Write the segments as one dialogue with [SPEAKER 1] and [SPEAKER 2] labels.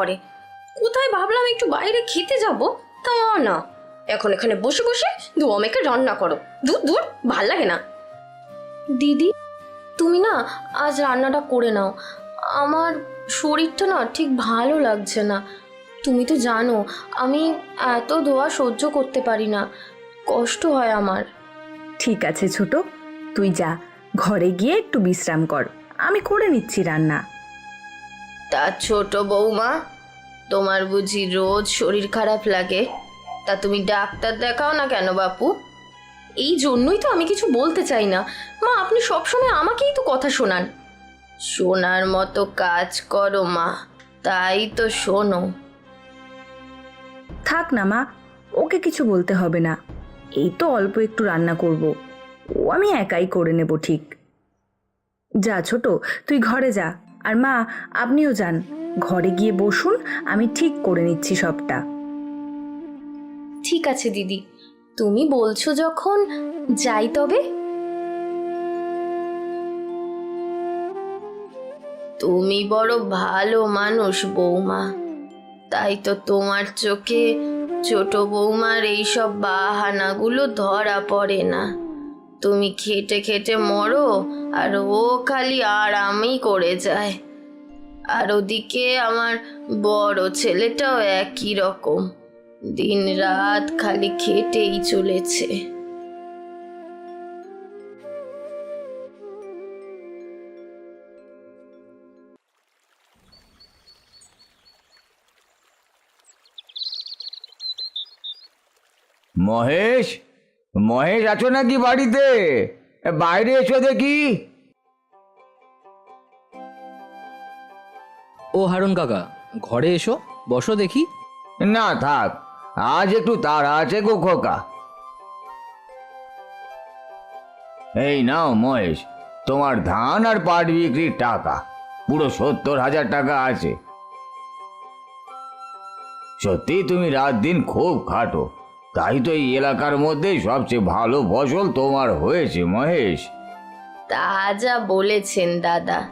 [SPEAKER 1] করে কোথায় ভাবলাম একটু বাইরে খেতে যাব? তা না। এখন এখানে বসে বসে দু আমাকে রান্না করো। দূর দূর ভালো লাগে না। দিদি তুমি না আজ রান্নাটা করে নাও। আমার শরীরটা না ঠিক ভালো লাগছে না। তুমি তো জানো আমি এত ধোয়া সহ্য করতে পারি না। কষ্ট হয় আমার।
[SPEAKER 2] ঠিক আছে ছোট তুই যা। ঘরে গিয়ে একটু বিশ্রাম কর। আমি করে নিচ্ছি রান্না।
[SPEAKER 1] তা ছোট বৌমা তোমার বুঝি রোজ শরীর খারাপ লাগে? তা তুমি ডাক্তার দেখাও না কেন বাপু? এই জন্যই তো আমি কিছু বলতে চাই না। মা, আপনি সবসময় আমাকেই তো কথা শোনান। শোনার মতো কাজ করো মা, তাই তো শোনো।
[SPEAKER 2] থাক না মা, ওকে কিছু বলতে হবে না। এই তো অল্প একটু রান্না করব। ও আমি একাই করে নেব ঠিক। যা ছোট, তুই ঘরে যা। আর মা, আপনিও যান। ঘরে গিয়ে বসুন, আমি ঠিক করে নিচ্ছি সবটা।
[SPEAKER 1] ঠিক আছে, দিদি। তুমি বলছো যখন, যাই তবে। তুমি বড় ভালো মানুষ, বৌমা। তাই তো তোমার চোখে ছোট বৌমার এইসব বাহানাগুলো ধরা পড়ে না। তুমি খেটে খেটে মরো আর ও খালি আরামই করে যায়। আর ওদিকে আমার বড় ছেলেটাও একই রকম। দিন রাত খালি খেটেই চলেছে।
[SPEAKER 3] মহেশ? মহেশ আছো নাকি বাড়িতে? বাইরে এসো দেখি।
[SPEAKER 4] ও হারুন কাকা ঘরে এসো বসো দেখি।
[SPEAKER 3] না থাক আজ একটু তাড়া আছে গো খোকা। এই নাও মহেশ তোমার ধান আর পাট বিক্রির টাকা পুরো সত্তর হাজার টাকা আছে। সত্যি তুমি রাত দিন খুব খাটো। তাই তো এই এলাকার মধ্যে সবচেয়ে ভালো ফসল তোমার হয়েছে মহেশ।
[SPEAKER 1] তা যা বলেছেন দাদা।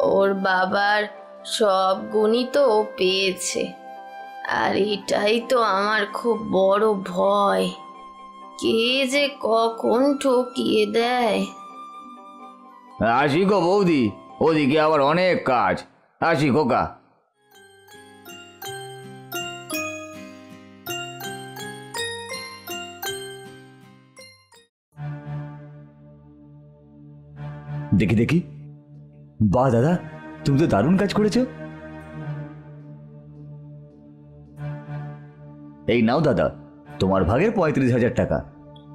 [SPEAKER 1] ওর বাবার সব গুণই তো ও পেয়েছে। আর এটাই তো আমার খুব বড় ভয়। কে যে কখন ঠকিয়ে দেয়।
[SPEAKER 3] আসি গো বৌদি ওদিকে আবার অনেক কাজ। আসি খোকা।
[SPEAKER 5] দেখি দেখি। বাহ দাদা তুমি তো দারুণ কাজ করেছ। এই নাও দাদা তোমার ভাগের পঁয়ত্রিশ হাজার টাকা।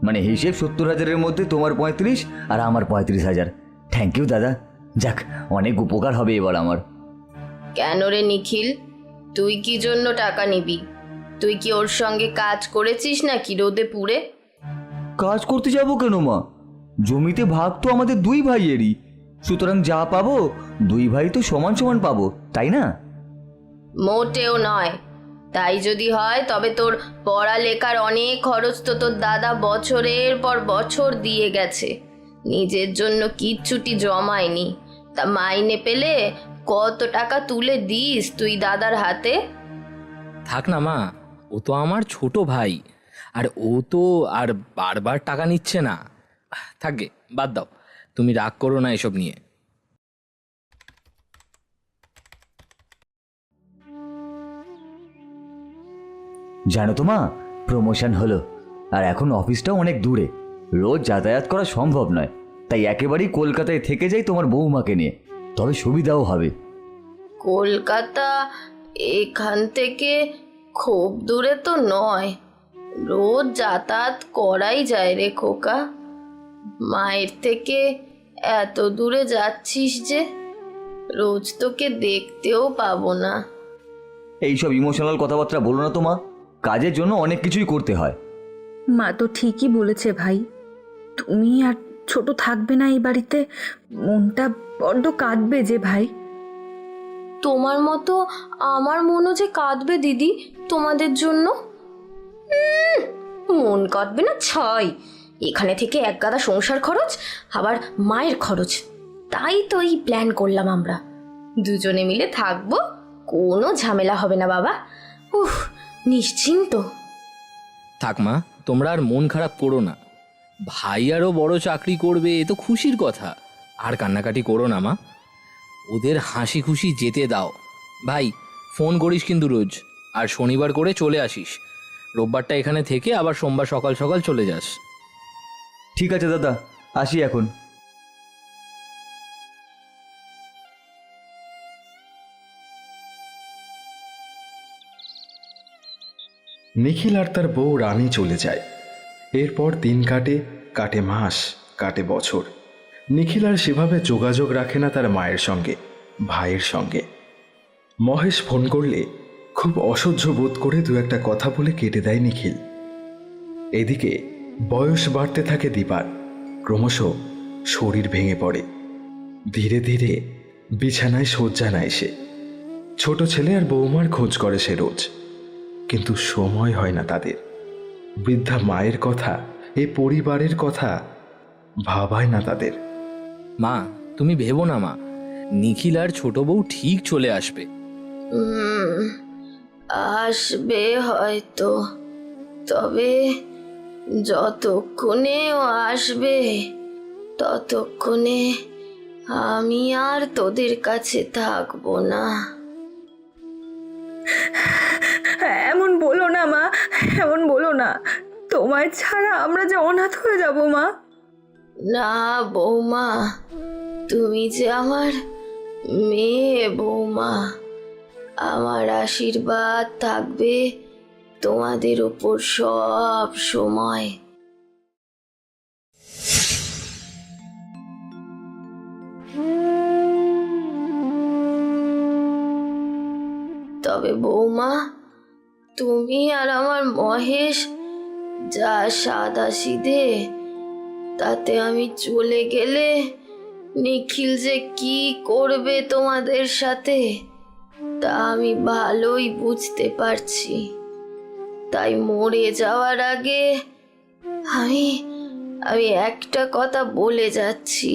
[SPEAKER 5] মানে হিসেব সত্তর হাজারের মধ্যে তোমার পঁয়ত্রিশ আর আমার পঁয়ত্রিশ হাজার। থ্যাংক ইউ দাদা। যাক অনেক উপকার হবে এবার আমার।
[SPEAKER 1] কেন রে নিখিল? তুই কি জন্য টাকা নিবি? তুই কি ওর সঙ্গে কাজ করেছিস নাকি রোদে পুড়ে?
[SPEAKER 5] কাজ করতে যাব কেন মা? জমিতে ভাগ তো আমাদের দুই ভাইয়েরই। সুতরাং যা পাবো দুই ভাই তো সমান সমান পাবো তাই না?
[SPEAKER 1] মোটেও নয়। তাই যদি হয় তবে তোর পড়ালেখার অনেক খরচ তো তোর দাদা বছরের পর বছর দিয়ে গেছে। নিজের জন্য কিচ্ছুটি জমায়নি। তা মাইনে পেলে কত টাকা তুলে দিস তুই দাদার হাতে?
[SPEAKER 4] থাক না মা ও তো আমার ছোট ভাই। আর ও তো আর বারবার টাকা নিচ্ছে না। থাকবে বাদ দাও। তুমি রাগ করো না এসব নিয়ে।
[SPEAKER 5] জানো তো মা প্রমোশন হলো। আর এখন অফিসটাও অনেক দূরে। রোজ যাতায়াত করা সম্ভব নয়। তাই একেবারেই কলকাতায় থেকে যাই তোমার বৌমাকে নিয়ে। তবে সুবিধাও হবে।
[SPEAKER 1] কলকাতা এখান থেকে খুব দূরে তো নয়। রোজ যাতায়াত করাই যায় রে খোকা। মায়ের থেকে এত দূরে যাচ্ছিস যে রোজ তোকে দেখতেও পাবো না।
[SPEAKER 5] এইসব ইমোশনাল কথাবার্তা বলো না তো মা। কাজের জন্য অনেক কিছুই করতে হয়।
[SPEAKER 2] মা তো ঠিকই বলেছে ভাই। তুমি আর ছোট থাকবে না এই বাড়িতে। মনটা বড্ড কাঁদবে যে ভাই।
[SPEAKER 1] তোমার মতো আমার মনও যে কাঁদবে দিদি তোমাদের জন্য? মন কাঁদবে না ছাই। এখানে থেকে এক গাদা সংসার খরচ, আবার মায়ের খরচ। তাই তো এই প্ল্যান করলাম আমরা। দুজনে মিলে থাকব, কোনো ঝামেলা হবে না বাবা। উফ, নিশ্চিন্ত।
[SPEAKER 4] থাক মা, তোমরা আর মন খারাপ করো না। ভাই আরও বড় চাকরি করবে, এ তো খুশির কথা। আর কান্নাকাটি করো না মা। ওদের হাসি খুশি যেতে দাও। ভাই, ফোন করিস কিন্তু রোজ, আর শনিবার করে চলে আসিস। রোববারটা এখানে থেকে আবার সোমবার সকাল সকাল চলে যাস।
[SPEAKER 5] ঠিক আছে, দাদা। আসি এখন।
[SPEAKER 6] নিখিল আর তার বউ রানী চলে যায়। এরপর দিন কাটে কাটে মাস, কাটে বছর। নিখিল আর সেভাবে যোগাযোগ রাখে না তার মায়ের সঙ্গে, ভাইয়ের সঙ্গে। মহেশ ফোন করলে খুব অসহ্য বোধ করে দু একটা কথা বলে কেটে দেয় নিখিল। এদিকে বয়স বাড়তে থাকে দীপার। ক্রমশ শরীর ভেঙে পড়ে। ধীরে ধীরে বিছানায় শয্যা নেয় সে। ছোট ছেলে আর বৌমার খোঁজ করে সে রোজ। কিন্তু সময় হয় না তাদের। বৃদ্ধা মায়ের কথা এ পরিবারের কথা ভাবায় না তাদের।
[SPEAKER 4] মা তুমি ভেবো না মা নিখিল আর ছোট বউ ঠিক চলে আসবে।
[SPEAKER 1] আসবে হয়তো তবে যতক্ষণে ও আসবে ততক্ষণে আমি আর তোদের কাছে থাকব না।
[SPEAKER 2] এমন বলো না মা এমন বলো না। তোমায় ছাড়া আমরা যে অনাথ হয়ে যাব মা।
[SPEAKER 1] না বৌমা তুমি যে আমার মেয়ে বৌমা আমার আশীর্বাদ থাকবে তোমাদের ওপর সব সময়। তবে বৌমা, তুমি আর আমার মহেশ যা সাদা সিধে তাতে আমি চলে গেলে নিখিল যে কি করবে তোমাদের সাথে, তা আমি ভালোই বুঝতে পারছি। তাই মরে যাওয়ার আগে আমি আমি একটা কথা বলে যাচ্ছি।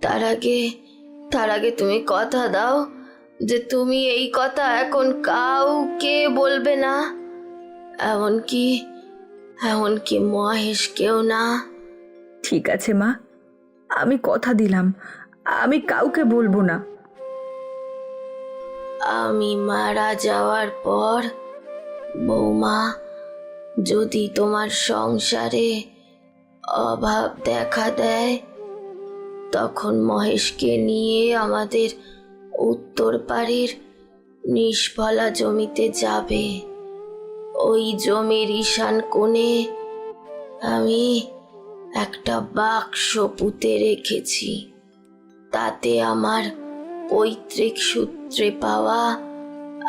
[SPEAKER 1] তার আগে তার আগে তুমি কথা দাও যে তুমি এই কথা এখন কাউকে বলবে না। এমনকি এমনকি মহেশকেও না।
[SPEAKER 2] ঠিক আছে মা আমি কথা দিলাম আমি কাউকে বলব না।
[SPEAKER 1] আমি মারা যাওয়ার পর বৌমা, যদি তোমার সংসারে অভাব দেখা দেয়, তখন মহেশকে নিয়ে আমাদের উত্তর পাড়ের নিষ্ফলা জমিতে যাবে। ওই জমির ঈশান কোণে আমি একটা বাক্স পুঁতে রেখেছি। তাতে আমার পৈতৃক সূত্রে পাওয়া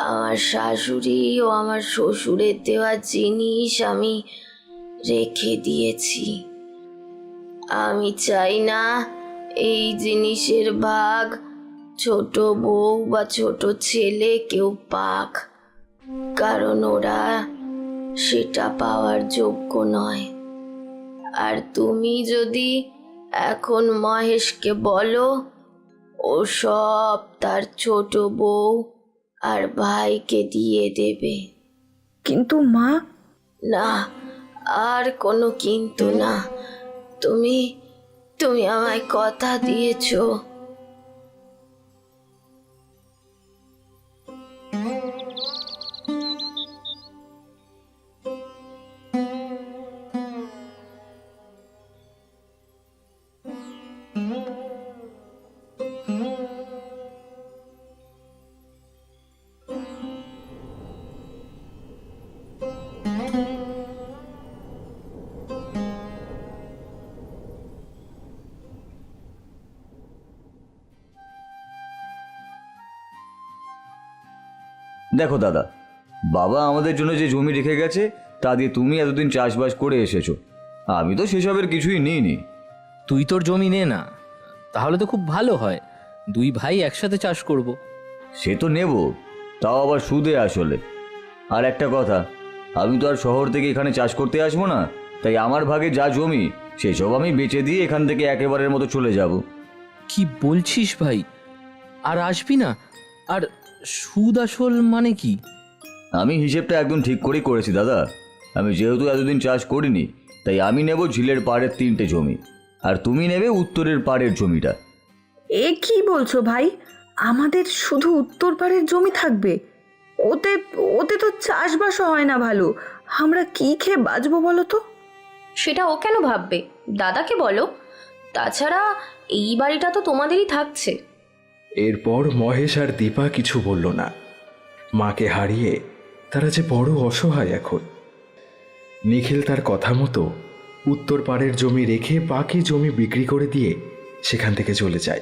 [SPEAKER 1] আমার শাশুড়ি ও আমার শ্বশুরের দেওয়া জিনিস আমি রেখে দিয়েছি। আমি চাই না এই জিনিসের ভাগ ছোট বউ বা ছোট ছেলে কেউ পাক, কারণ ওরা সেটা পাওয়ার যোগ্য নয়। আর তুমি যদি এখন মহেশকে বলো, ও সব তার ছোট বউ আর ভাইকে দিয়ে দেবে।
[SPEAKER 2] কিন্তু মা?
[SPEAKER 1] না আর কোনো কিন্তু না। তুমি তুমি আমায় কথা দিয়েছ।
[SPEAKER 5] দেখো দাদা বাবা আমাদের জন্য যে জমি রেখে গেছে তা দিয়ে তুমি এতদিন চাষবাস করে এসেছ। আমি তো সেসবের কিছুই নিইনি।
[SPEAKER 4] তুই তোর জমি নে না তাহলে তো খুব ভালো হয়। দুই ভাই একসাথে চাষ করব।
[SPEAKER 5] সে তো নেব তাও আবার সুদে আসলে। আর একটা কথা আমি তো আর শহর থেকে এখানে চাষ করতে আসব না তাই আমার ভাগে যা জমি সেসব আমি বেচে দিয়ে এখান থেকে একেবারের মতো চলে যাব।
[SPEAKER 4] কি বলছিস ভাই? আর আসবি না? আর সুদ আসল মানে কি?
[SPEAKER 5] আমি হিসেবটা একদম ঠিক করেই করেছি দাদা। আমি যেহেতু এতদিন চাষ করিনি তাই আমি নেব ঝিলের পাড়ের তিনটে জমি আর তুমি নেবে উত্তরের পাড়ের জমিটা।
[SPEAKER 2] এ কি বলছো ভাই? আমাদের শুধু উত্তর পাড়ের জমি থাকবে। ওতে ওতে তো চাষবাসও হয় না ভালো। আমরা কি খেয়ে বাঁচবো বলো তো?
[SPEAKER 1] সেটা ও কেন ভাববে? দাদাকে বলো। তাছাড়া এই বাড়িটা তো তোমাদেরই থাকছে।
[SPEAKER 6] এরপর মহেশ আর দীপা কিছু বলল না। মাকে হারিয়ে তারা যে বড় অসহায় এখন। নিখিল তার কথা মতো উত্তর পাড়ের জমি রেখে বাকি জমি বিক্রি করে দিয়ে সেখান থেকে চলে যায়।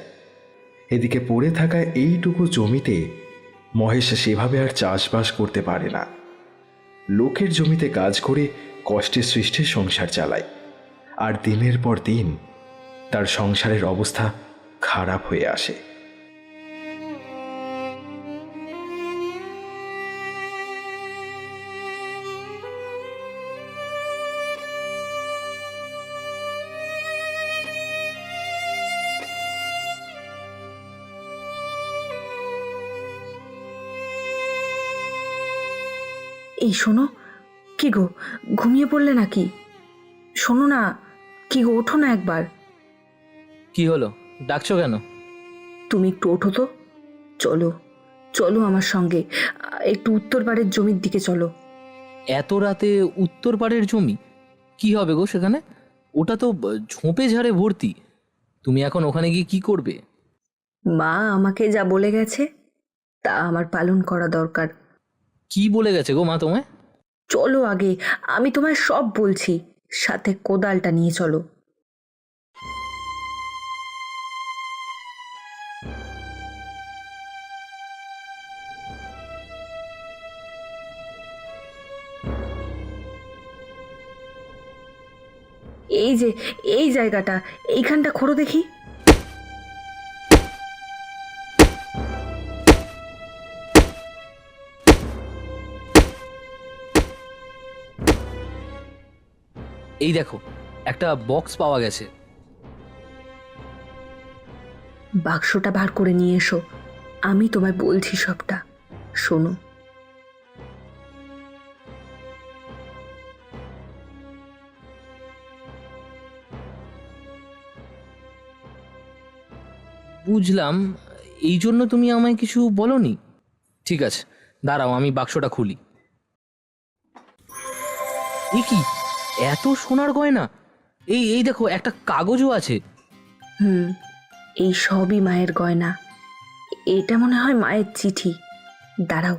[SPEAKER 6] এদিকে পড়ে থাকা এইটুকু জমিতে মহেশ সেভাবে আর চাষবাস করতে পারে না। লোকের জমিতে কাজ করে কষ্টে সৃষ্টে সংসার চালায়, আর দিনের পর দিন তার সংসারের অবস্থা খারাপ হয়ে আসে।
[SPEAKER 2] এই শোনো কি গো ঘুমিয়ে পড়লে নাকি? শোনো না কি গো ওঠো না একবার।
[SPEAKER 4] কি হলো? ডাকছো কেন?
[SPEAKER 2] তুমি একটু ওঠো তো। চলো চলো আমার সঙ্গে। একটু উত্তর পাড়ের জমির দিকে চলো।
[SPEAKER 4] এত রাতে উত্তর পাড়ের জমি? কি হবে গো সেখানে? ওটা তো ঝোপে ঝাড়ে ভর্তি। তুমি এখন ওখানে গিয়ে কি করবে?
[SPEAKER 2] মা আমাকে যা বলে গেছে তা আমার পালন করা দরকার।
[SPEAKER 4] কি বলে গেছে গো মা তোমায়?
[SPEAKER 2] চলো আগে, আমি তোমায় সব বলছি। সাথে কোদালটা নিয়ে চলো। এই যে, এই জায়গাটা, এইখানটা খোঁড়ো দেখি।
[SPEAKER 4] এই দেখো একটা বক্স পাওয়া গেছে।
[SPEAKER 2] বাক্সটা বার করে নিয়ে এসো আমি তোমায় বলছি সবটা শোনো।
[SPEAKER 4] বুঝলাম এই জন্য তুমি আমায় কিছু বলনি। ঠিক আছে দাঁড়াও আমি বাক্সটা খুলি। এ কি? এত সোনার গয়না? এই এই দেখো, একটা কাগজও আছে।
[SPEAKER 2] হুম, এই সবই মায়ের গয়না। এটা মনে হয় মায়ের চিঠি। দাঁড়াও,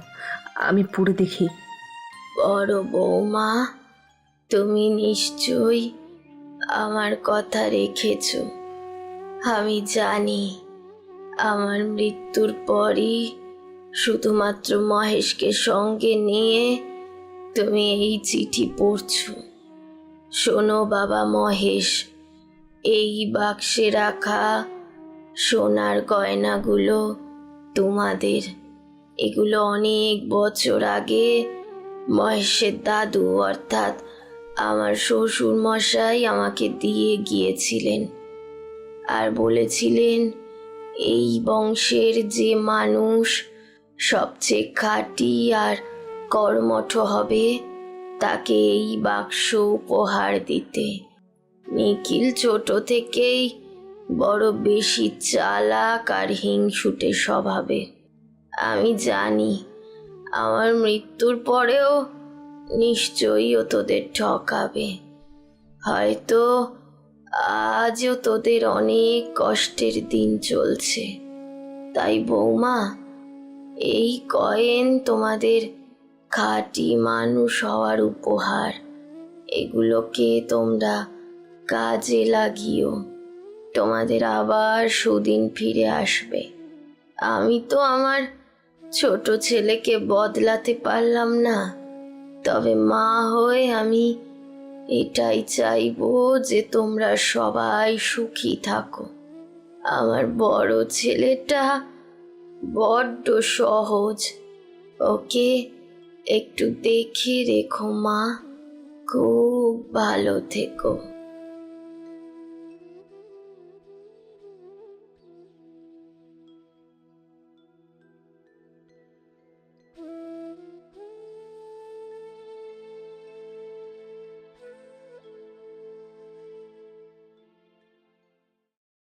[SPEAKER 2] আমি পড়ে দেখি।
[SPEAKER 1] বড় বৌমা, তুমি নিশ্চয়ই আমার কথা রেখেছ। আমি জানি আমার মৃত্যুর পরই শুধুমাত্র মহেশকে সঙ্গে নিয়ে তুমি এই চিঠি পড়ছো। শোনো বাবা মহেশ, এই বাক্সে রাখা সোনার গয়নাগুলো তোমাদের। এগুলো অনেক বছর আগে মহেশের দাদু, অর্থাৎ আমার শ্বশুর মশাই আমাকে দিয়ে গিয়েছিলেন আর বলেছিলেন, এই বংশের যে মানুষ সবচেয়ে খাঁটি আর কর্মঠ হবে তাকে এই বাক্স উপহার দিতে। নিখিল ছোট থেকেই বড় বেশি চালাক আর হিংসুটে স্বভাবে। আমি জানি আমার মৃত্যুর পরেও নিশ্চয়ই ও তোদের ঠকাবে। হয়তো আজও তোদের অনেক কষ্টের দিন চলছে। তাই বৌমা, এই কয়েন তোমাদের খাঁটি মানুষ হওয়ার উপহার। এগুলোকে তোমরা কাজে লাগিও। তোমাদের আবার সুদিন ফিরে আসবে। আমি তো আমার ছোট ছেলেকে বদলাতে পারলাম না। তবে মা হয়ে আমি এটাই চাইব যে তোমরা সবাই সুখী থাকো। আমার বড় ছেলেটা বড্ড সহজ। ওকে একটু দেখে রেখো মা। খুব ভালো থেকো।